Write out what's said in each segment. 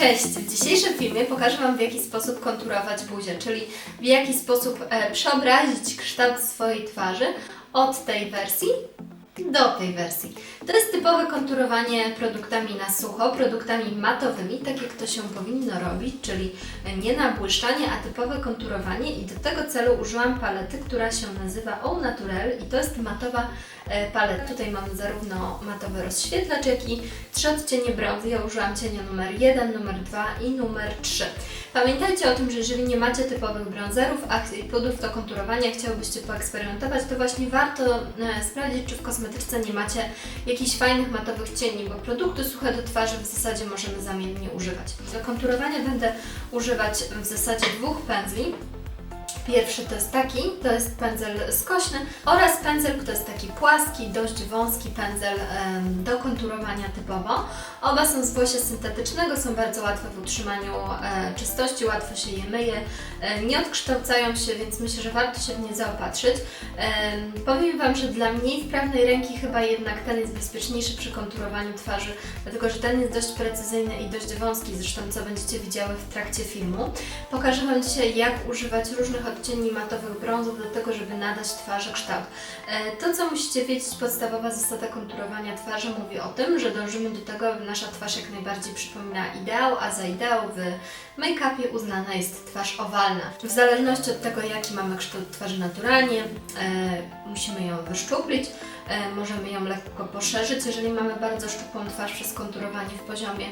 Cześć! W dzisiejszym filmie pokażę Wam w jaki sposób konturować buzię, czyli w jaki sposób e, przeobrazić kształt swojej twarzy od tej wersji do tej wersji. To jest typowe konturowanie produktami na sucho, produktami matowymi, tak jak to się powinno robić, czyli nie nabłyszczanie, a typowe konturowanie i do tego celu użyłam palety, która się nazywa Au Naturel i to jest matowa e, paleta. Tutaj mamy zarówno matowy rozświetlacz, jak i trzy odcienie brązu. Ja użyłam cienia numer 1, numer 2 i numer 3. Pamiętajcie o tym, że jeżeli nie macie typowych bronzerów, a pudów do konturowania chciałbyście poeksperymentować, to właśnie warto e, sprawdzić, czy w kosmetyczce nie macie jakichś fajnych matowych cieni, bo produkty suche do twarzy w zasadzie możemy zamiennie używać. Do konturowania będę używać w zasadzie dwóch pędzli. Pierwszy to jest taki, to jest pędzel skośny oraz pędzel, to jest taki płaski, dość wąski pędzel do konturowania typowo. Oba są z włosia syntetycznego, są bardzo łatwe w utrzymaniu e, czystości, łatwo się je myje, e, nie odkształcają się, więc myślę, że warto się w nie zaopatrzyć. Em, powiem Wam, że dla mniej wprawnej ręki chyba jednak ten jest bezpieczniejszy przy konturowaniu twarzy, dlatego że ten jest dość precyzyjny i dość wąski, zresztą co będziecie widziały w trakcie filmu. Pokażę Wam dzisiaj, jak używać różnych odcieni matowych brązów do tego, żeby nadać twarzy kształt. E, To, co musicie wiedzieć, podstawowa zasada konturowania twarzy mówi o tym, że dążymy do tego, aby nasza twarz jak najbardziej przypomina ideał, a za ideał w make-upie uznana jest twarz owalna. W zależności od tego, jaki mamy kształt twarzy naturalnie, e, musimy ją wyszczuplić, e, możemy ją lekko poszerzyć, jeżeli mamy bardzo szczupłą twarz przez konturowanie w poziomie,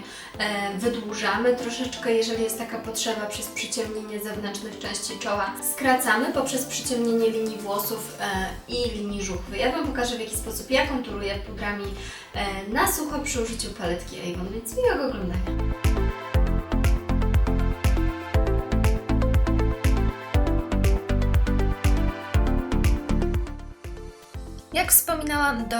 wydłużamy troszeczkę, jeżeli jest taka potrzeba przez przyciemnienie zewnętrznych części czoła, skracamy poprzez przyciemnienie linii włosów e, i linii żuchwy. Ja Wam pokażę w jaki sposób ja konturuję pudrami e, na sucho przy użyciu paletki Avon, więc miłego oglądania. Jak wspominałam, do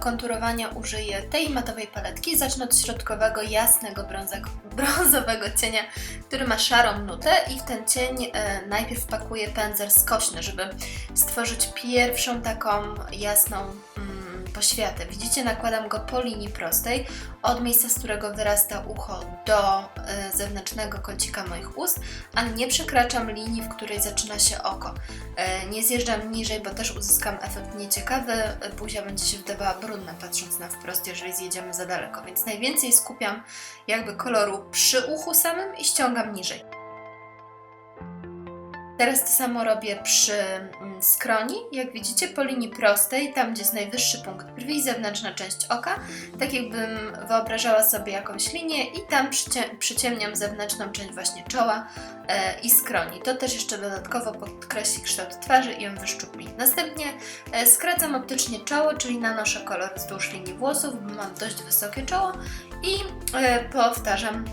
konturowania użyję tej matowej paletki. Zacznę od środkowego, jasnego, brązowego cienia, który ma szarą nutę i w ten cień e, najpierw wpakuję pędzel skośny, żeby stworzyć pierwszą taką jasną mm, poświatę. Widzicie, nakładam go po linii prostej, od miejsca, z którego wyrasta ucho do e, zewnętrznego kącika moich ust, a nie przekraczam linii, w której zaczyna się oko. E, nie zjeżdżam niżej, bo też uzyskam efekt nieciekawy. E, Buzia będzie się wydawała brudna patrząc na wprost, jeżeli zjedziemy za daleko, więc najwięcej skupiam jakby koloru przy uchu samym i ściągam niżej. Teraz to samo robię przy mm, skroni, jak widzicie, po linii prostej, tam gdzie jest najwyższy punkt brwi zewnętrzna część oka, tak jakbym wyobrażała sobie jakąś linię i tam przycie- przyciemniam zewnętrzną część właśnie czoła e, i skroni. To też jeszcze dodatkowo podkreśli kształt twarzy i ją wyszczupli. Następnie e, skracam optycznie czoło, czyli nanoszę kolor wzdłuż linii włosów, bo mam dość wysokie czoło i e, powtarzam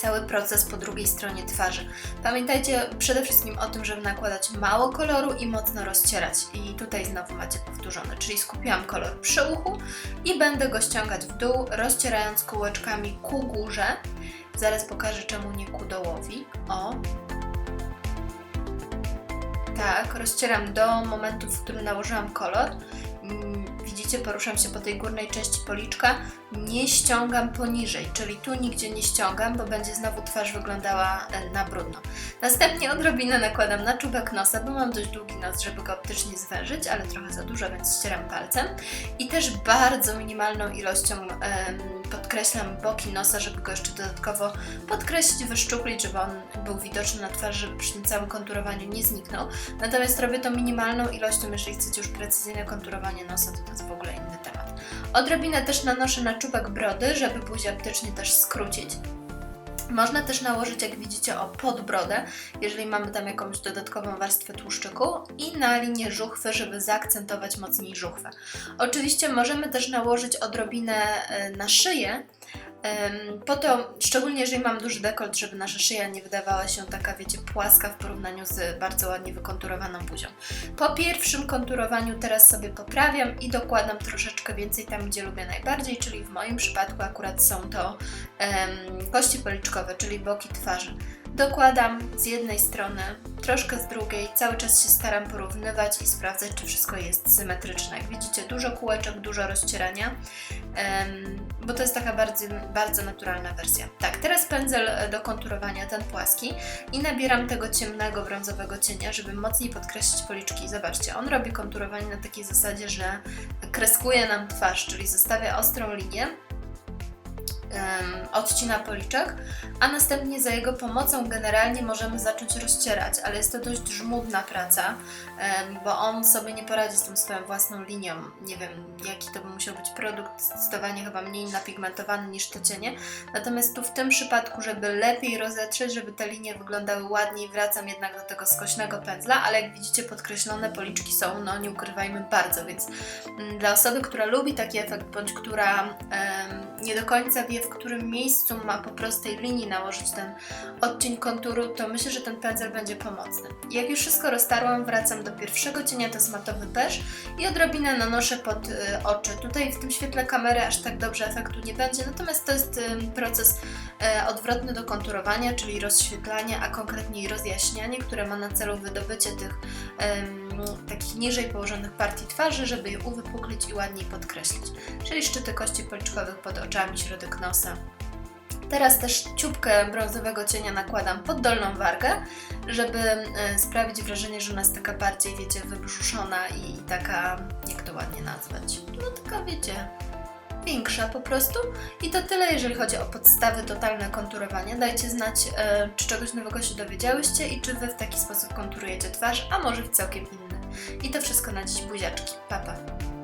cały proces po drugiej stronie twarzy. Pamiętajcie przede wszystkim o tym, żeby nakładać mało koloru i mocno rozcierać. I tutaj znowu macie powtórzone, czyli skupiłam kolor przy uchu i będę go ściągać w dół, rozcierając kółeczkami ku górze. Zaraz pokażę czemu nie ku dołowi. O. Tak, rozcieram do momentu, w którym nałożyłam kolor. Poruszam się po tej górnej części policzka, nie ściągam poniżej, czyli tu nigdzie nie ściągam, bo będzie znowu twarz wyglądała e, na brudno. Następnie odrobinę nakładam na czubek nosa, bo mam dość długi nos, żeby go optycznie zwężyć, ale trochę za dużo, więc ścieram palcem. I też bardzo minimalną ilością em, podkreślam boki nosa, żeby go jeszcze dodatkowo podkreślić, wyszczuplić, żeby on był widoczny na twarzy, żeby przy tym całym konturowaniu nie zniknął. Natomiast robię to minimalną ilością, jeżeli chcecie już precyzyjne konturowanie nosa, to to jest w ogóle inny temat. Odrobinę też nanoszę na czubek brody, żeby buzię optycznie też skrócić. Można też nałożyć, jak widzicie, o podbrodę, jeżeli mamy tam jakąś dodatkową warstwę tłuszczyku i na linię żuchwy, żeby zaakcentować mocniej żuchwę. Oczywiście możemy też nałożyć odrobinę e, na szyję, Po to, szczególnie jeżeli mam duży dekolt, żeby nasza szyja nie wydawała się taka, wiecie, płaska w porównaniu z bardzo ładnie wykonturowaną buzią. Po pierwszym konturowaniu teraz sobie poprawiam i dokładam troszeczkę więcej tam, gdzie lubię najbardziej, czyli w moim przypadku akurat są to em, kości policzkowe, czyli boki twarzy. Dokładam z jednej strony, troszkę z drugiej, cały czas się staram porównywać i sprawdzać, czy wszystko jest symetryczne. Jak widzicie, dużo kółeczek, dużo rozcierania, bo to jest taka bardzo, bardzo naturalna wersja. Tak, teraz pędzel e, do konturowania, ten płaski i nabieram tego ciemnego, brązowego cienia, żeby mocniej podkreślić policzki. Zobaczcie, on robi konturowanie na takiej zasadzie, że kreskuje nam twarz, czyli zostawia ostrą linię, odcina policzek, a następnie za jego pomocą generalnie możemy zacząć rozcierać, ale jest to dość żmudna praca, bo on sobie nie poradzi z tą swoją własną linią. Nie wiem, jaki to by musiał być produkt, zdecydowanie chyba mniej napigmentowany niż te cienie. Natomiast tu w tym przypadku, żeby lepiej rozetrzeć, żeby te linie wyglądały ładniej, wracam jednak do tego skośnego pędzla, ale jak widzicie podkreślone policzki są, no nie ukrywajmy, bardzo, więc mm, dla osoby, która lubi taki efekt, bądź która nie do końca wie, w którym miejscu ma po prostej linii nałożyć ten odcień konturu, to myślę, że ten pędzel będzie pomocny. Jak już wszystko roztarłam, wracam do pierwszego cienia, to jest matowy i odrobinę nanoszę pod y, oczy. Tutaj w tym świetle kamery aż tak dobrze efektu nie będzie, natomiast to jest y, proces y, odwrotny do konturowania, czyli rozświetlanie, a konkretniej rozjaśnianie, które ma na celu wydobycie tych takich niżej położonych partii twarzy, żeby je uwypuklić i ładniej podkreślić. Czyli szczyty kości policzkowych pod oczami, środek nosa. Teraz też ciupkę brązowego cienia nakładam pod dolną wargę, żeby e, sprawić wrażenie, że ona jest taka bardziej, wiecie, wybrzuszona i taka, jak to ładnie nazwać, no taka, wiecie, większa po prostu. I to tyle, jeżeli chodzi o podstawy totalne konturowania. Dajcie znać, e, czy czegoś nowego się dowiedziałyście i czy Wy w taki sposób konturujecie twarz, a może w całkiem inny. I to wszystko na dziś, buziaczki. Pa, pa.